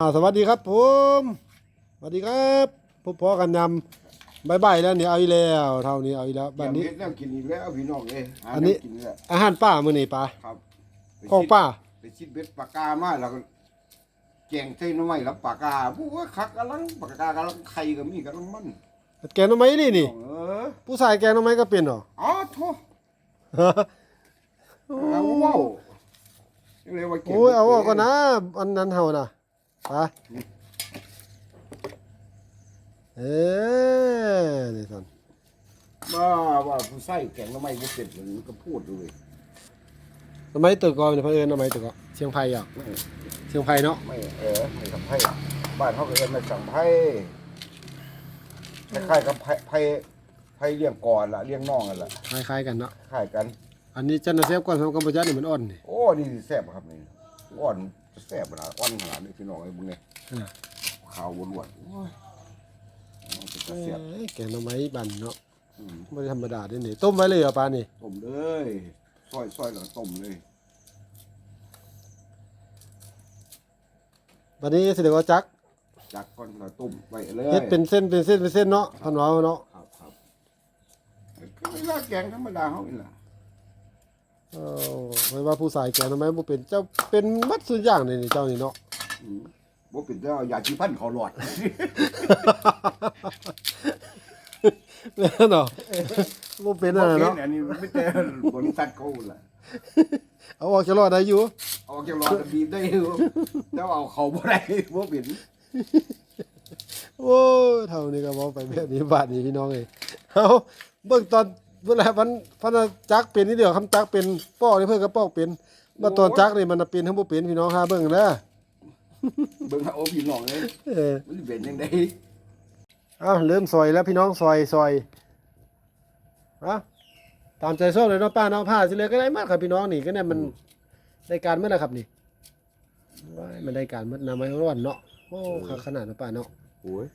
อ่าสวัสดีครับผมสวัสดีครับพบพอกันยำบายบายแล้วนี่เอาอีกแล้วเท่านี้เอาอีกแล้วบัดนี้ เฮ็ดแนวกินอีกแล้วพี่น้องเอ้ยหาอันนี้ แวกินอีกแล้วอาหารป้ามื้อนี้ป้าครับไปของชิดป้าไปชิดเบ็ดปากกามาแล้วก็แกงใส่หน้ำไม้แล้วปากกาผู้ว่าคักกำลังปากกากำลังไข่ก็มีกำลังมันแกงหน่อไม้นี่นี่ เออผู้ชายแกงหน่อไม้ก็เป็นเหรอ อ๋อโทษเอาว้าวเรียกว่าแกงโอ้ยเอาออกก่อนนะอันนั้นเฮาน่ะ ไปเอ้นี่ท่านว่าว่าผู้ใส่แกงหน้ำไม้บ่เป็นมันก็พูดเลยหน่อไม้ตึกก่อนเพิ่นเอิ้นหน่อไม้ตึกก่อนเชียงไผ่อะไม่เชียงไผ่เนาะไม่เออไม่ทำไพ่บ้านเขาก็เอิ้นไม่สั่งไพ่คล้ายๆกับไพ่ไพ่ไพ่เลี้ยงก่อนล่ะเลี้ยงน้องนั่นแหละคล้ายๆกันเนาะคล้ายกัน อันนี้จันทร์เซฟก่อนของกัมพูชานี่มันอ่อนนี่โอ้นี่แซ่บครับนี่อ่อน แซ่บขนาดอ่อนขนาดนี้พี่น้องไอ้บุญเนี่ยอ่าข้าววนวนๆโอ้ยมันจะเอ้แซ่บยแกงหน่อไม้บันเนาะอืมบ่ได้ธรรมดาเด้นี่ต้มไว้เลยเหรอป้านี่ต้มเลยซอยซอยแล้วต้มเลยบัดนี้สิเดี๋ยวก็จักจากก่อนแล้วต้มไว้เลยเฮ็ดเป็นเส้นเป็นเส้นเป็นเส้นเนาะพันวาเนาะ ครับครับก็ไม่ลาแกงธรรมดาเขาอีกล่ะ เออไม่ว่าผู้สายแกทำไมบ่เป็นเจ้าเป็นมัดสุดอย่างนี่นี่เจ้านี่เนาะอืมบ่เป็นเจ้ายาชีพันเขาหลอด แม่นเนาะบ่เป็นนั่นน่ะบ่เนาะอันนี้ไม่แต่บริษัทเขาล่ะเอาออกจะรอดได้อยู่ เอาแค่หลอดบีบได้อยู่แต่ว่าเอาเขาบ่ได้บ่เป็นโอ้ยเท่านี้ก็เว้าไปแบบนี้บาดนี้พี่น้องเอ้ยเอาเบิ่งตอน เวลาพันพันจักเป็นนี่เดียวคำจักเป็นป้อนี่เพิ่นก็ป้อกเป็นมาตอนจักนี่มันน่ะเป็นทั้งบ่เป็นพี่น้องหาเบิ่งเด้อเบิ่งเอาพี่น้องเลยเออมันสิเป็นจังได๋เอาเริ่มซอยแล้วพี่น้องซอยซอยอะตามใจชอบเลยเนาะป้าเนาะผ้าสิเลยก็ได้มากครับพี่น้องนี่ก็เนี่ยมันได้การเมื่อไหร่ครับนี่ว้ายมันได้การเมื่อน้ำไม้ร้อนเนาะโอ้คักขนาดเนาะป้าเนาะโอ้ย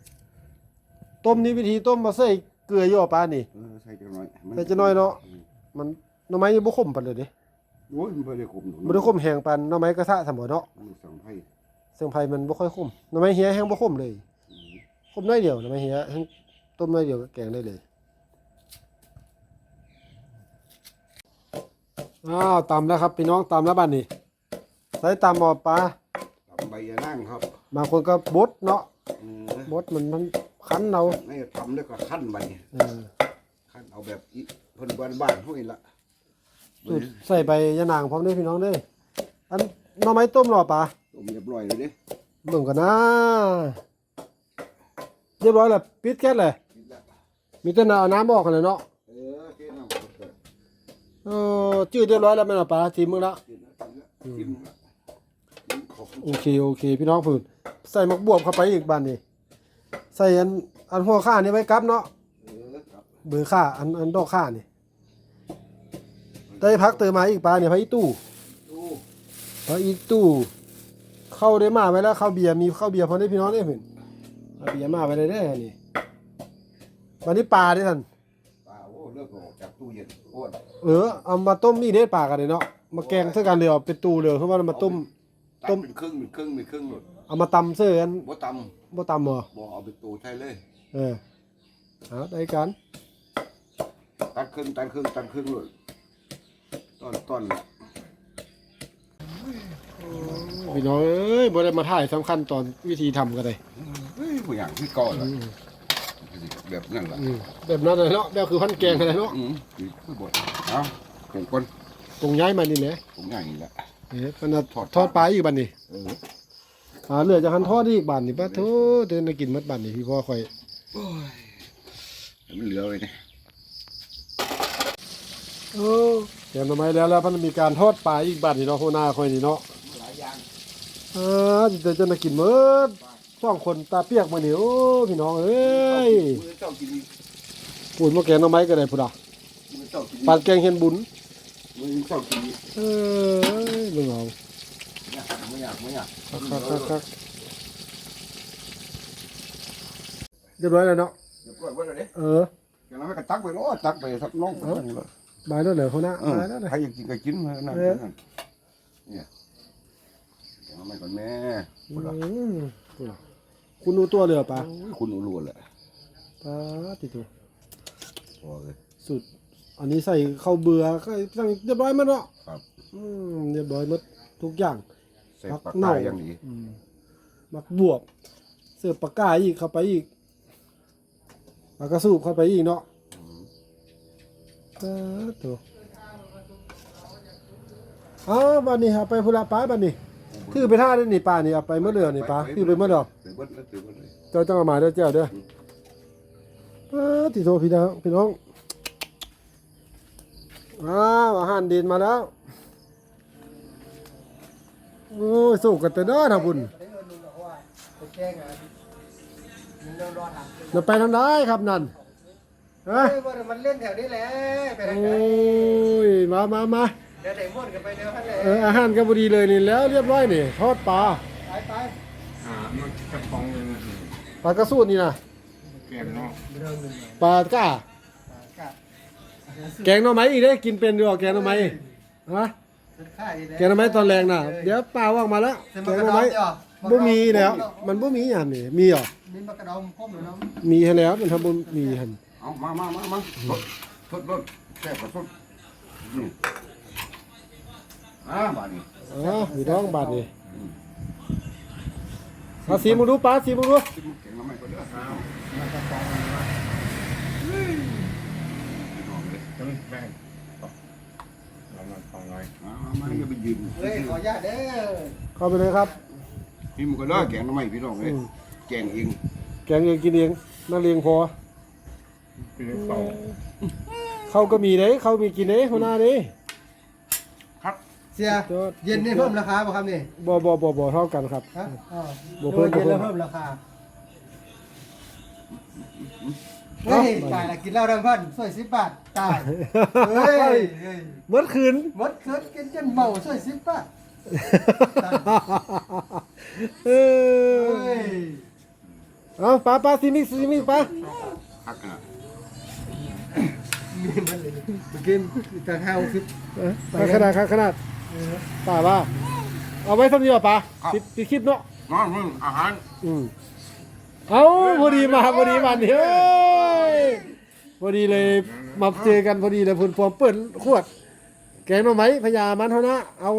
ต้มนี่วิธีต้มมาใส่ เกลืออยู่อะป้านี่ เออใส่จังน้อยใส่จะน้อยเนาะ มันหน่อไม้นี่บ่ขมปานเลยเด้โอ้ยมันบ่ได้ขมหนูบ่ได้ขมแห้งปานหน่อไม้กระทะสมบ่เนาะมันสั่งไผเสียงไผมันบ่ค่อยขมหน่อไม้เหียแห้งบ่ขมเลยขมน้อยเดียวหน่อไม้เหียแห้งต้มน้อยเดียวก็แกงได้เลยอ้าวตำแล้วครับพี่น้องตำแล้วบัดนี้ใส่ตำบ่ปลาตำใบยะนางครับบางคนก็บดเนาะเออบดมันมัน คั้นเอาไม่ทำแล้วก็คั่นบัดนี้เออคั่นเอาแบบอีเพิ่นบ้านๆเฮานี่ล่ะสูตรใส่ใบยะนางพร้อมเด้อพี่น้องเด้ออันหน่อไม้ต้มหรอปลาต้มเรียบร้อยแล้วเด้เบิ่งกันนะเรียบร้อยแล้วปิดแก๊สเลย กินแล้วมีแต่น้ำเอาน้ำออกกันเลยเนาะเออเทน้ำเปิดเออจืดเรียบร้อยแล้วแม่นบ่ปลาทีมมึงแล้วกินแล้วกินแล้วกินแล้วกินขอบโอเคโอเค พี่น้องฝืนใส่หมักบวบเข้าไปอีกบานนี่ ใส่อันอันหัวข้านี่ไว้กลับเนาะเออครับเบอร์ข้าอันอันดอกข้านี่ได้พักเติมมาอีกปลาเนี่ยพักอีตู้ดูพักอีตู้เข้าได้มาไว้แล้วเข้าเบียร์มีเข้าเบียร์พอได้พี่น้องได้เห็นเอาเบียร์มาไว้เลยได้อนี่วันนี้ปลาได้ท่านปลาโอ้เลิกออกจากตู้เย็นโอ้ยเออเอามาต้มนี่เด้ปลากันเลยเนาะมาแกงเท่ากันเลยเอาเป็นตูเลยเพราะว่ามาต้ม ต้ต้มมเป็นครึ่งเป็นครึ่งเป็นครึ่งหมดเอามาตำเสื้อกันบ่ตบ่ตำเหรอำบ่เอาไปตู้ใช่เลย เออเอาได้กันตัดครึ่งตัดครึ่งตัดครึ่งเลยต้นต้นพี่น้องเอ้ยบ่ได้มาถ่ายสำคัญตอนวิธีทำกันเลยเฮ้ยผู้อย่างที่ก่อนละแบบนั้นล่ะอืมแบบนั้นเลยเนาะแบบคือพันแกงอะไรเนาะอืมคือบดเอาเป็นคนตรงย้ายมานี่แหละผมอย่างนี้แหละ เอ๊ะเพิ่นน่ะทอด ทอดปลาอีกบัดนี้เอออ่าเหลือจะหันทอดอีกบัดนี้ปะโธ่เดินมากินหมดบัดนี้พี่พ่อข่อยโอ้ยมันเหลือไว้เนี่ยโอ้แกงหน่อไม้แล้วแล้วเพิ่นมีการทอดปลาอีกบัดนี้เนาะโหน้าข่อยนี่เนาะหลายอย่างอ่าจะจะมากินหมดสองคนตาเปียกมานี่โอ้พี่น้องเอ้ยมือเจ้ากินอีกปุ่นมาแกงหน่อไม้ก็ได้พุ่นอะมือเจ้ากินอีกปานแกงเห็นบุญ มือเจ้ากินอีกเอ้ยมึงเอาเนี่ยไม่อยากไม่อยากคักคักคักคักเรียบร้อยแล้วเนาะเดี๋ยวก่อนไว้เลยเด้เออเดี๋ยวเราให้กระตักไปเนาะตักไปสักน้องเอ้าบายแล้วเหรอเขานะเออบายแล้วเลยใครอยากกินก็กินมานั่นเออนั่นเนี่ยเดี๋ยวทำไมก่อนแม่อืมพูดเหรอคุณรู้ตัวเลยเหรอปะโอ้ยคุณรู้ๆแหละปาติดตัวพอเลยสุด อันนี้ใส่ข้าวเบื่อก็สั่งเรียบร้อยหมั้เนาะครับ อืมเรียบร้อยหมดทุกอย่าง ใส่ปากกาอย่างดีอืมมักบวบเสือปากกาอีกเข้าไปอีกปากกระสูบเข้าไปอีกเนาะปาตัวอ้าวบ้านนี้เอาไปพุระป้าบ้านนี้ถือไปท่าได้นี่ป้านี่เอาไปเมื่อเดือนนี่ป้าถือไปเมื่อดอกถือเบิดแล้วถือเบิดเลยเจ้าต้องเอามาเด้อเจ้าเด้อปาติโทพี่น้องพี่น้อง อ้าวอาหารเดินมาแล้ว โอ้ยสู้กันแต่เด้อทำบุญเราไปทางไหนครับนั่นเฮ้ยมันเล่นแถวนี้แหละไปทางโอ้ไหนยมามามาเดี๋ยวไดมอนด์กันไปเดี๋ยวพันเลยเอออาหารก็บดีเลยนี่แล้วเรียบร้อยนี่ทอดปลาไปไปอ่ามันกระป๋องเลยนะปลากระสูดนี่นะแกงเนาะเรื่องหนึ่งปลาก้ากับ แกงหน่อไม้อีกเด้กินเป็นด้วยแกงหน่อไม้ฮะค่ายแกงหน่อไม้ตอนแรงน่ะ เดี๋ยวปลาว่างมาแล้วแกงหน่อไม้บ่มีแล้ว มันบ่มีอย่างนี้มีเหรอมีมากระดองพ่อมหรือน้องมีให้แล้วมันทำบ่มีหั่นเอามามามามาทดทดรถแซ่บกว่าทดนี่อ่าบาดนี้อ๋อพี่น้องบาดนี่เอาสีมึงดูปลาสีมึงดูกินแกงน้ำมันก็เด้อเอา จะไม่แบ่งเรามันฟองน้อย มามามา อย่าไปยืนเฮ้ยขออนุญาตเด้อเข้าไปเลยครับ พี่มันก็เด้อแกงน้ำมันพี่น้องเลยอืม แกงเองแกงเองกินเองนักเรียงพอคือเป่าเขาก็มีเด้เขามีกินเด้หัวหน้าเด้เสียเย็นนี่เพิ่มราคาป่ะครับนี่บ่บ่บ่บ่เท่ากันครับ ฮะอ๋อบ่เพิ่มเย็นแล้วบ่เพิ่เพิ่มมราคา เฮ้ยตายละกินเหล้าดังพันสวยสิบบาทตายเฮ้ยเฮ้ยเมื่อคืนมดเคิร์ดกินจนเมาสวยสิบบาทเอเฮ้อยเอาปลาปลาซิมิซิมิปลาพักอะมีมันเลยมันกินแต่ห้าสิบเออเอาขนาดขนาดขนาดปลาว่าเอาไว้ทำดีกว่าปลาปิดปิดคลิปเนาะน้องมึงอาหาร อืมเอาพอดีมาพอดีมาเฮ้ย พอดีเลยมาเจอกันพอดีเลยพุ่นพวงเปิดขวด แกงหน่อไม้พญามันเท่านะเอา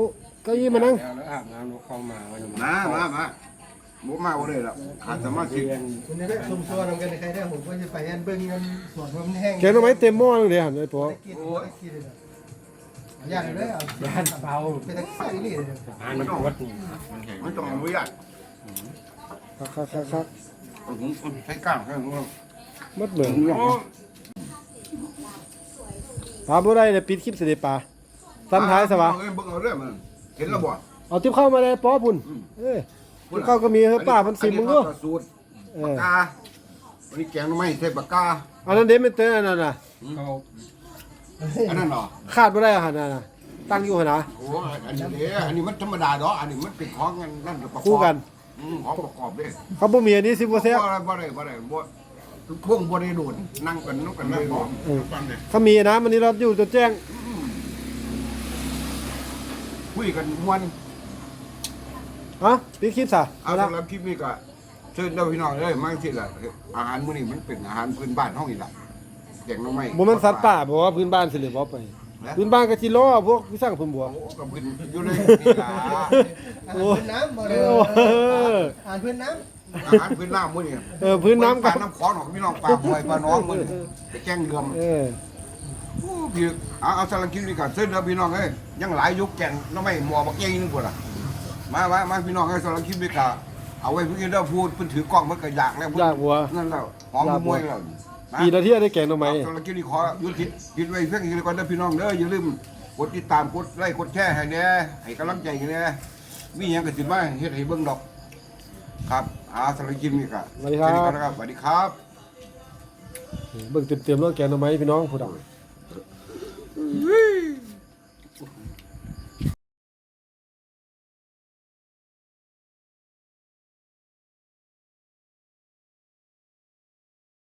เก้าอี้มานั่ง แล้วอาบน้ำแล้วเข้ามาก็จะมามามาบ่มาบ่ได้หรอกขาดสมาธิคุณจะได้ชมชัวร์นำกันในใครได้ผมก็จะไปอันเบิ้งเงินส่วนผมแห้งแกงหน่อไม้เต็มหม้อเลยหันไอ้ปอกินโอ้ยกินเลยอยากเลยอะย่านเบาเป็นตะไคร้นี่เลยอ่านวัดมันแข็งไม่ต้องอนุญาตคักคักคักคักเอาถุงใช้ก้างแค่นั้นมัดเหมือนโอ้ ปลาบ่ได้เลยปิดคลิปเสด็จปลาซ้ำท้ายสวะเอ้ยเบิ่งเอาเด้องมันเห็นแล้วบ่ เอาติ๊บเข้ามาเลยป้อพุ่นเอ้ยติ๊บเข้าก็มีเฮ้ยป้ามันสิมึงดูอันนี้สูตรปากกาวันนี้แกงหน่อไม้ใส่ปากกาอันนั้นเด็ดไม่เต้นอันนั้นน่ะอันนั้นเหรอขาดบ่ได้อาหารนั่นน่ะตั้งอยู่หั่นนะโอ้อันนี้เด้อันนี้มันธรรมดาดอกอันนี้มันเป็นของกันนั่นประกอบคู่กันของประกอบเด้เขาบ่มีอันนี้สิบ่แซ่บบ่ได้บ่ได้บ่ได้ บ่พวกบ่ได้โดดนั่งกันนกกันนั่งบ่เออฟังเลยเขามีนะวันนี้เราอยู่จนแจ้ง คุยกันม่วนเอะปิดคลิปซะเอาเอาละสำหรับคลิปนี้ก็เชิญเด้อพี่น้องเด้อมาที่ละอาหารมื้อนี้มันเป็นอาหารพื้นบ้านเฮานี่ล่ะแกงหน่อไม้บ่แม่นสัตว์ป่าบ่ว่าพื้นบ้านสิหรือบ่ไปพื้นบ้านก็สิล้อพวกพี่สร้างเพิ่นบ่โอ้กับพื้นอยู่เลยนี่ล่ะอ่านพื้นน้ำบ่เลยอ่านพื้นน้ อาหารพื้นน้ำมื้อนี้เออพื้นน้ำกัก็บน้ำขอนของพี่น้องปลาหอยปลาน้องมื้อนี้ไปแกงเดือม เออ โอ้พี่เอาเอาสำหรับคลิปนี้ก็เชิญเด้อพี่น้องเอ้ยยังหลายยุคแกงหน่อไม้หม้อบักใหญ่นึงพุ่นล่ะมามามาพี่น้องเอ้ยสำหรับคลิปนี้ก็เอาไว้เพิ่นเด้อพูดเพิ่นถือกล้องเพิ่นก็อยากแล้วอยากหัวนั่นแล้วหอมมวยแล้วนะปีละเที่ยได้แกงหน่อไม้สำหรับคลิปนี้ขอหยุดคิดคิดไว้เพียงแค่นี้ก่อนเด้อพี่น้องเด้ออย่าลืมกดติดตามกดไลค์กดแชร์ให้แหน่ให้กำลังใจกันแหน่มีหยังก็สิมาเฮ็ดให้เบิ่งดอก ครับ อาสำหรับคลิปนี้ก็สวัสดีครับ แนี้ก่อนนะครับสวัสดีครับ เบิ่งเต็มๆแล้วแกงหน่อไม้พี่น้องผู้ดำ